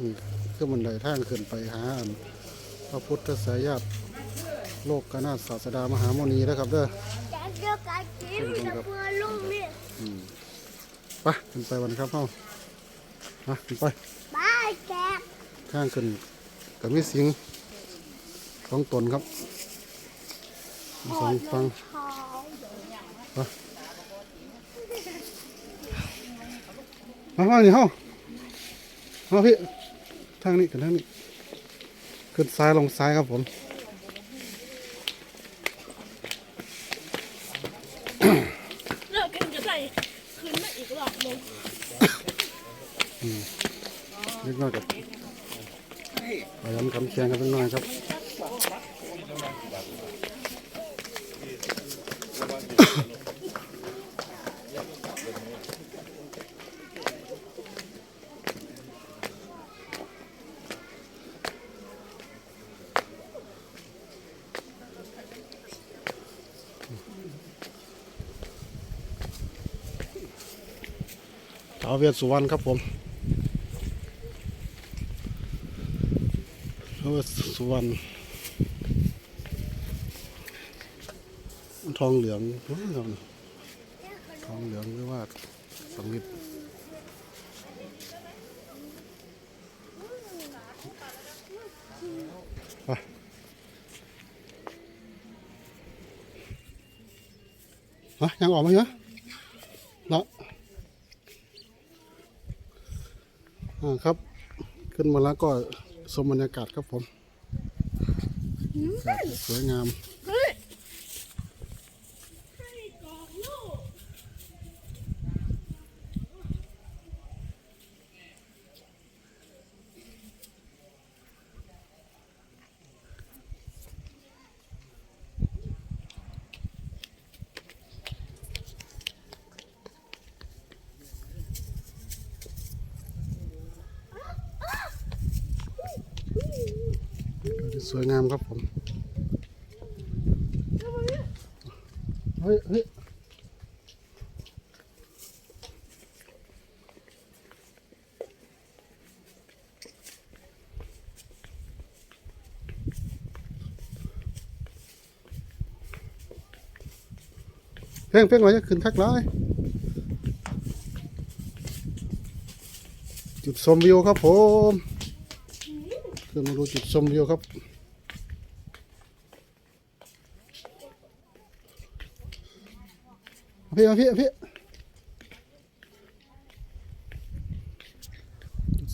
นี่คือบันไดทางขึ้นไปหาอันพระพุทธสายญาติโลกกนาถศาสดามหาโมนีนะครับเด้อแต่เดียวกันกินแต่เพื่อลูกเนี่ยอืมไปขึ้นไปวันครับเฮามาขึ้นไปบ้าแกทางขึ้นกับมีสิงสองตนครับมีสองฟังทองมาว่านี่เฮามาพี่ ทางนี้กันทางนี้ ขึ้นซ้ายลงซ้ายครับผม เลิกกันจะได้คืนมาอีกรอบหนึง เล็กน้อยกับพยายามคำเคียงกันเล็กน้อยครับ ท้าวเวสสุวรรณครับผมเวสสุวรรณทองเหลืองทองเหลืองหรือว่าสังมิตรไปฮะยังออกมาเหรอเนาะ อ่า ครับ ขึ้นมาแล้วก็ชมบรรยากาศครับผม สวยงาม สวยงามครับผมเฮ้ยเฮ้ยเพ่งเพ่งไว้จะขึ้นทักร้ายจุดชมวิวครับผมเขึ้นมาดูจุดชมวิวครับ พี่มาพี่มาพี่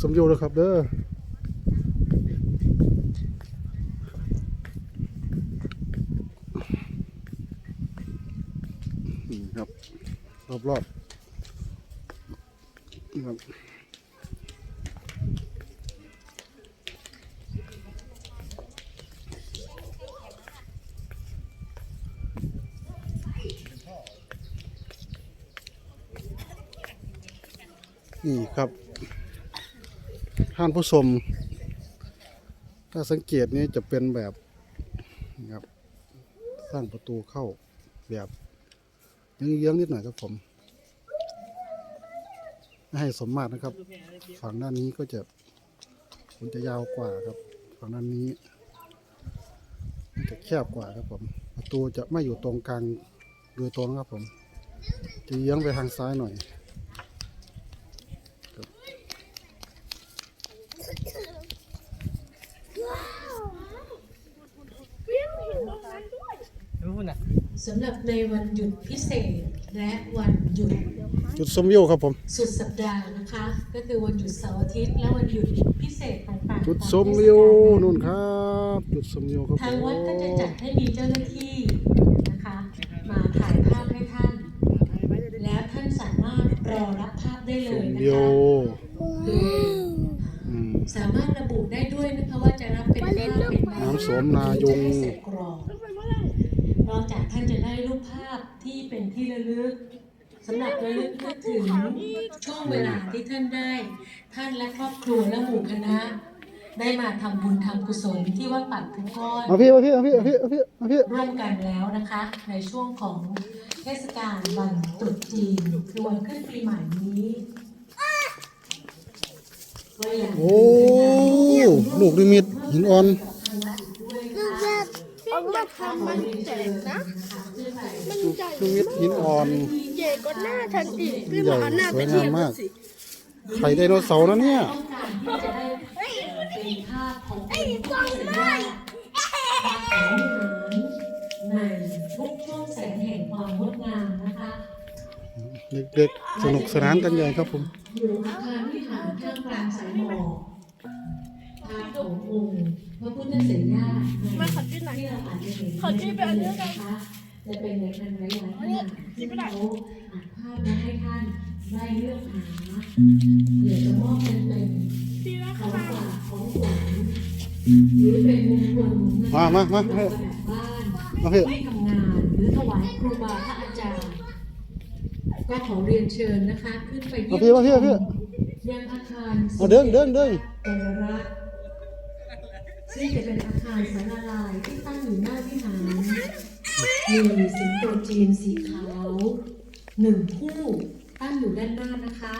สมโยเลยครับเด้อนี่ครับ รอบรอบๆนี่ครับ นี่ครับท่านผู้ชม ถ้าสังเกตนี้จะเป็นแบบนะครับสร้างประตูเข้าแบบเยื้องๆนิดหน่อยครับผม ให้สมมาตรนะครับ ฝั่งด้านนี้ก็จะมันจะยาวกว่าครับ ฝั่งด้านนี้มันจะแคบกว่าครับผม ประตูจะไม่อยู่ตรงกลางโดยตรงครับผม จะเยื้องไปทางซ้ายหน่อย สำหรับในวันหยุดพิเศษและวันหยุดจุดชมวิวครับผมสุดสัปดาห์นะคะ ก็คือวันหยุดเสาร์อาทิตย์และวันหยุดพิเศษต่างๆจุดตาชมวิวนู่นครับ จุดชมวิวครับผทางมวัดก็จะจัดให้มีเจ้าหน้าที่นะคะ มาถ่ายภาพให้ท่าน แล้วท่านสามารถรอรับภาพได้เลชยมนะวิวคะโดยอืมสามารถระบุได้ด้วยนะคะว่าจะรับเป็นภาพเป็นใบน้ำสวมนายุง นอกจากท่านจะได้รูปภาพที่เป็นที่ระลึกสำหรับระลึกนึกถึงช่วงเวลาที่ท่านได้ ท่านและครอบครัวและหมู่คณะ ได้มาทำบุญทำกุศลที่วัดปักทุกก้อนมาพี่มาพี่มาพี่มาพี่มาพี่มาพี่ร่วมกันแล้วนะคะ ในช่วงของเทศกาลวันตรุษจีนคือวันขึ้นปีใหม่นี้ก็อย่างโอ้ลูกนิมิตหินอ่อนคือแบบออก มาทำมันแจกนะ มันใหญ่นิมิตหินอ่อน ใหญ่ก็หน้าฉันอีกพี่ใหญ่มาเอาหน้าสไปวยเทีงายมบมากสิไข่ไดโนเสาร์นะเนี่ยต้องการที่จะได้เป็นภาพของคุณพ่อสัญญาของวิหารในทุกช่วงแสงแห่งความงดงามนะคะเด็กๆสนุกสนานกันใหญ่ครับผมอยู่อาคารวิหารท่ามกลางสายหมอกภาพขององค์ พระพุทธเสนามาขอจิ้นหน่อยที่เราอาจจะเห็นขอจิ้นไปอันนี้กันนะคะจะเป็นในพันระยะขนาดที่เขาอัดภาพและให้ท่านได้เลือกหาเดี๋ยวจะมอบเป็นเป็นพี่นะของคะฝากของขวัญหรือเป็นมงคลมามามาประดับบ้านมาพี่ไม่ทำงานหรือถวายครูบาพระอาจารย์ ก็ขอเรียนเชิญนะคะ ขึ้นไปมาเยี่ยพี่มมาพี่มาพี่ยังอาคารเอาเดินเดินเดินกรรัตน์ ซึ่งจะเป็นอาคารสังฆลายที่ตั้งอยู่หน้าวิหารมีสิงโตจีนสีขาวหนึ่งคู่ตั้งอยู่ด้านหน้านะคะ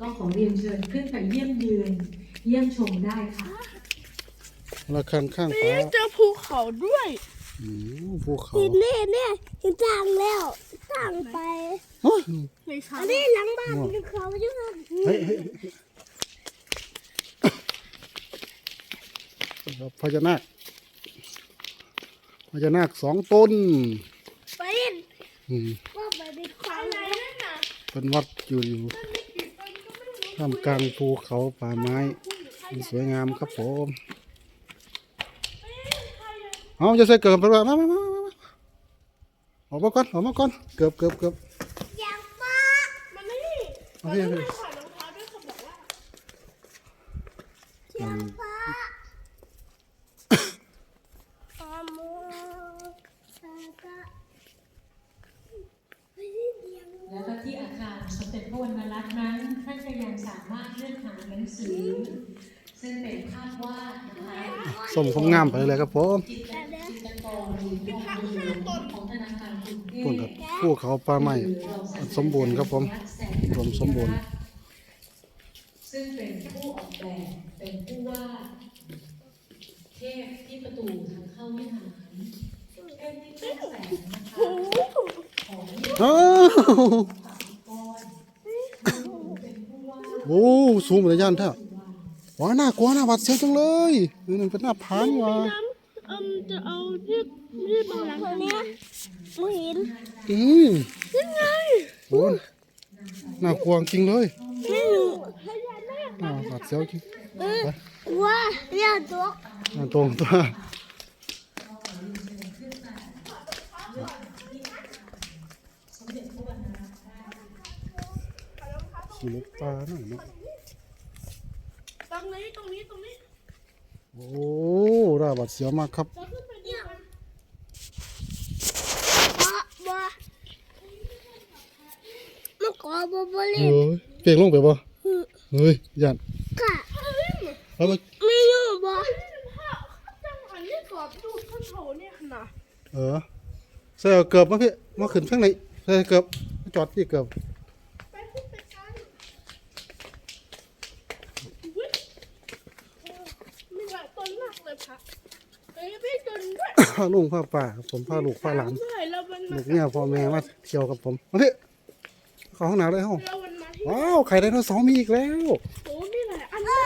ก็ขอเรียนเชิญขึ้นไปเยี่ยมเยือนเยี่ยมชมได้ค่ะระฆังข้างฟ้าเจอภูเขาด้วยอืมภูเขาหินนี่เนี่ยหินจางแล้วจางไปโอ้ยไม่ใช่อันนี้หลังบ้านคือเขาอยู่ครับเฮ้ย เฮ้ยพญานาคพญานาคสองต้นไปเล่นอืมว่าไปในเขาอะไรไหนนั่นน่ะเป็นวัดอยู่อยู่ท่ามกลางภูเขาป่าไม้สวยงามครับผมเอาจะใส่เกิบไปว่ามามามามาออกมาก่อนออกมาก่อนเกือบเกือบเกือบอยากฟ้ามันไม่ได้ เอาพี่เอาพี่ ถอดรองเท้าด้วยเขาบอกว่า อยากฟ้าอาโมซากะไปเล่นเดียง แล้วก็ที่อาคาร สมเด็จพระวรรณรัตน์นั้นท่านก็ยังสามารถเลือกหาหนังสือ ซึ่งเป็นภาพวาดนะคะส้มผมงามไปเลยครับผมจิตรจิตรกรหรือภาพยนตร์ของธนาคารกรุงเทพพุ่นครับภูเขาป่าไม้สมบูรณ์ครับผมรวมสมบูรณ์ซึ่งเป็นผู้ออกแบบเป็นผู้วาดเทพที่ประตูทางเข้าวิหารเทพที่เป็นแสงนะคะของ อ้าว สูงเหมือนย่านแท้ว้าน่ากลัวน่าหวาดเสียวจังเลยนี่มันเป็นหน้าผานี่หว่าน้ำเอิมจะเอาที่ที่บางหลังคนเนี้ยมึงเห็นอืมโอ้น่ากลัวจริงเลยไม่รู้น่าหวาดเสียวจริงเออว่าอยากตัวน่าตรงตัวขี่รถปลาหน่อยเนาะ ตรงนี้ตรงนี้ตรงนี้ โอ้น่าหวาดเสียวมากครับเราขึ้นไปดูกันบ่บ่มันขอบ่บ่เล่เฮ้ยเปียกลงไปบ่เฮ้ยยันกะแล้วไปไม่รู้บ่จังหวะนี้กอบดูดขึ้นเขาเนี่ยนะเออใส่เอาเกือบมาพี่มาขึ้นข้างในใส่เกือบจอดที่เกือบ ไปขึ้นไปกันอุ๊ยมีหลายต้นมากเลยพระเฮ้ยพี่จนด้วย พา ลุงพาป่าครับผมพาลูกพาหลานเมื่อยแล้วมันมาลูกเนี่ยพ่อแม่มาเที่ยวกับผมมาพี่เข้าห้องน้ำเลยห้องแล้วมันมาที่ว้าวไข่ไดโนเสาร์มีอีกแล้วโอ้มีหลายอันมา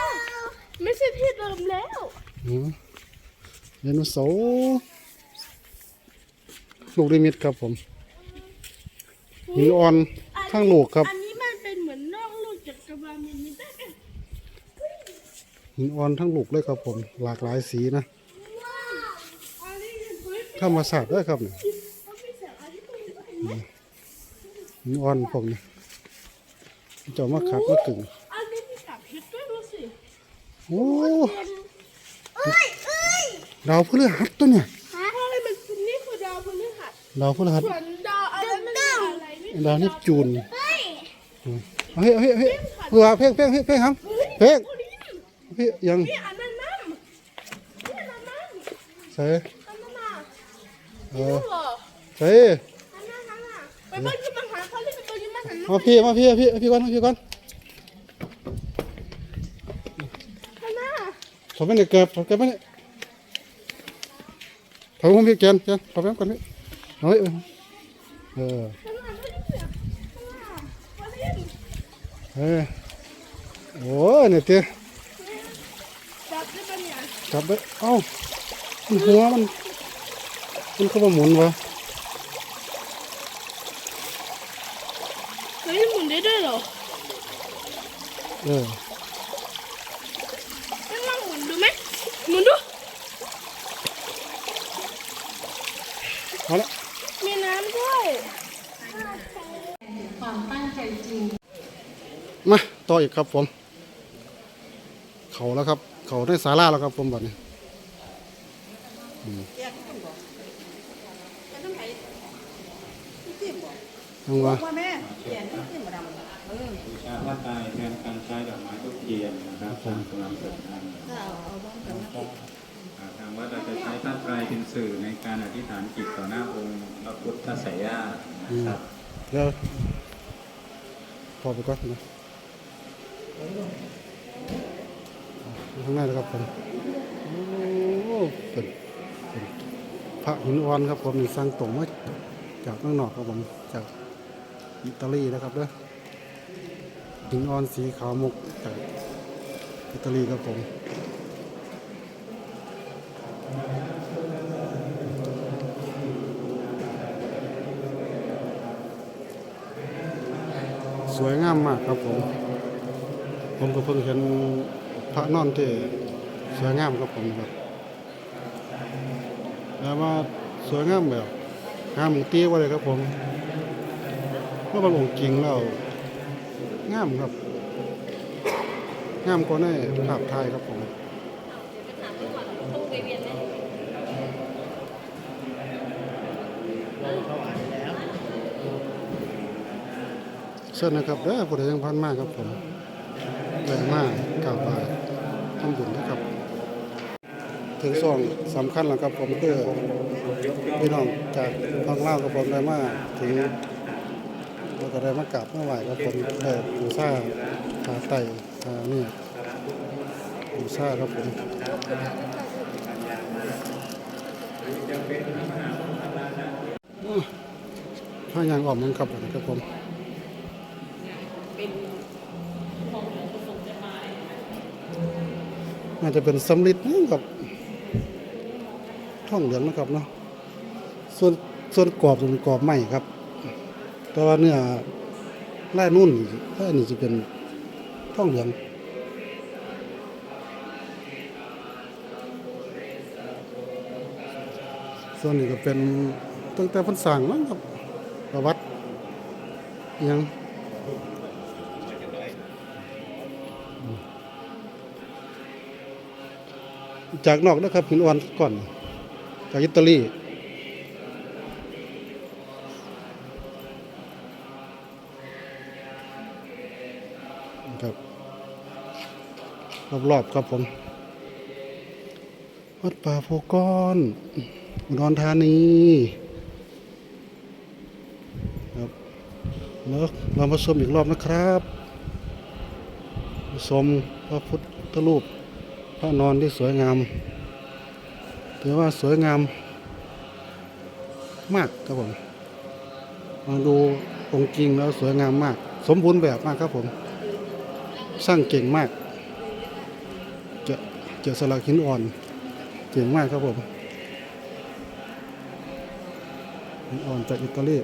กไม่ใช่ที่เดิมแล้วอืมไดโนเสาร์ลูกดิมิตครับผมหินอ่อนข้างลูกครับอันนี้มันเป็นเหมือนนอกลูกจากกระบาลมินิได้ไหมหินอ่อนทั้งลูกเลยครับผม หลากหลายสีนะอันนี้เฮ้ย ธรรมศาสตร์ด้วยครับเนี่ยเขามีแสงอาทิตย์ตรงนี้ด้วยเห็นไหมหินอ่อนผมเนี่ยเจะมาขัดมากึ่งอันนี้มีกับเพชรด้วยดูสิโอ้เอ้ยเอ้ยดาวพฤหัสตัวเนี่ยเพราะอะไรมันคือนี่คือดาวพฤหัสดาวพฤหัสส่วนดาวอะไรมันคืออะไรนี่ดาวเนปจูนเฮ้ยเอาเฮ้ยเอาเฮ้ยเอาเฮ้ยเพื่อเพ่งเพ่งเพ่งเพ่งครับเพ่งโอ้นี่เพ่งยังนี่อันนั้นนั่นนี่อันนั้นนั่นใส่อันนั้นน่ะ เอนี่อเหรอใส่อันนั้นนั่นน่ะไปเบิ้ลที่มันหาเขาเรียกเป็นตัวนี้มันหันมาพี่มาพี่พี่พี่ก่อนพี่ก่อนอันน่ะผมไม่ได้เก็บผมเก็บไม่ได้ผมผมพี่เกนเกนผมแป๊บก่อนนี่เฮ้ยเออเออข้างหลังไม่ได้เสียเล่นเออโอ้เนี่ยเตี้ยจับได้ปะเนี่ยจับไปเอ้าหัวมัน มันเข้ามาหมุนวะเฮ้ยหมุนได้ด้วยเหรอเอองั้นลองหมุนดูไหมหมุนดูเอาละมีน้ำด้วย ความตั้งใจจริง มาต่ออีกครับผม เขาแล้วครับ เขาได้สาราแล้วครับผมบัดนี้อืมยั งวะว่าแม่เขียนที่ขึ้นมาดำเออบูชาพระตายแทนการใช้ดอกไม้ทุกเทียนนะครับตามกำลังศรัทธาถ้าเอาเอาบ้างกันนะอ่าทางวัดเราจะใช้พระไตรเป็นสื่อในการอธิษฐานจิตต่อหน้าองค์พระพุทธไสยญาตินะครับเดี๋ยวพอไปก่อนนะข้างในนะครับผมโอ้เป็นเป็นพระหินอ่อนครับผมนี่สร้างตรงมาจากเมืองนอกครับผมจาก อิตาลีนะครับเด้อหินอ่อนสีขาวมุกจากอิตาลีครับผมสวยงามมากครับผม ผมก็เพิ่งเห็นพระนอนที่สวยงามครับผมครับแล้วว่าสวยงามแบบงามเตี้ยว่าเลยครับผม เมื่อบางองค์จริงแล้วงามครับงามกว่าในภาพถ่ายครับผมเชิญนะครับเด้อผู้ใดยังพันมากครับผมแรงมากกราบไหว้ทำบุญนะครับ ถึงส่วนสำคัญแล้วครับผมคือพี่น้องจากทางเล่าวกับผมได้มาถึง ก็ได้มากราบมาไหว้ครับผมได้บูชาหาไต่หาเนี่ยบูชาครับผมถ้ายังออกมันครับครับผมน่าจะเป็นสำลิดนะครับท่องเหลืองนะครับเนาะส่วนส่วนกรอบจะเป็นกรอบใหม่ครับ แต่ว่าเนื้อไล่นุ่นไล่นี่จะเป็นท่องเหลืองส่วนนี้ก็เป็นตั้งแต่พันสั่งมั้งครับประวัติยังจากนอกนะครับหินอ่อนก่อนจากอิตาลี รอบๆครับผม วัดป่าโพก้อนอุดรธานีครับแล้วเรามาชมอีกรอบนะครับชมพระพุทธรูปพระนอนที่สวยงามถือว่าสวยงามมากครับผมลองดูองค์จริงแล้วสวยงามมาก สมบูรณ์แบบมากครับผม สร้างเก่งมากาเจาสลักหินอ่อนเก่งมากครับผมหินอ่อนจากอิตาลี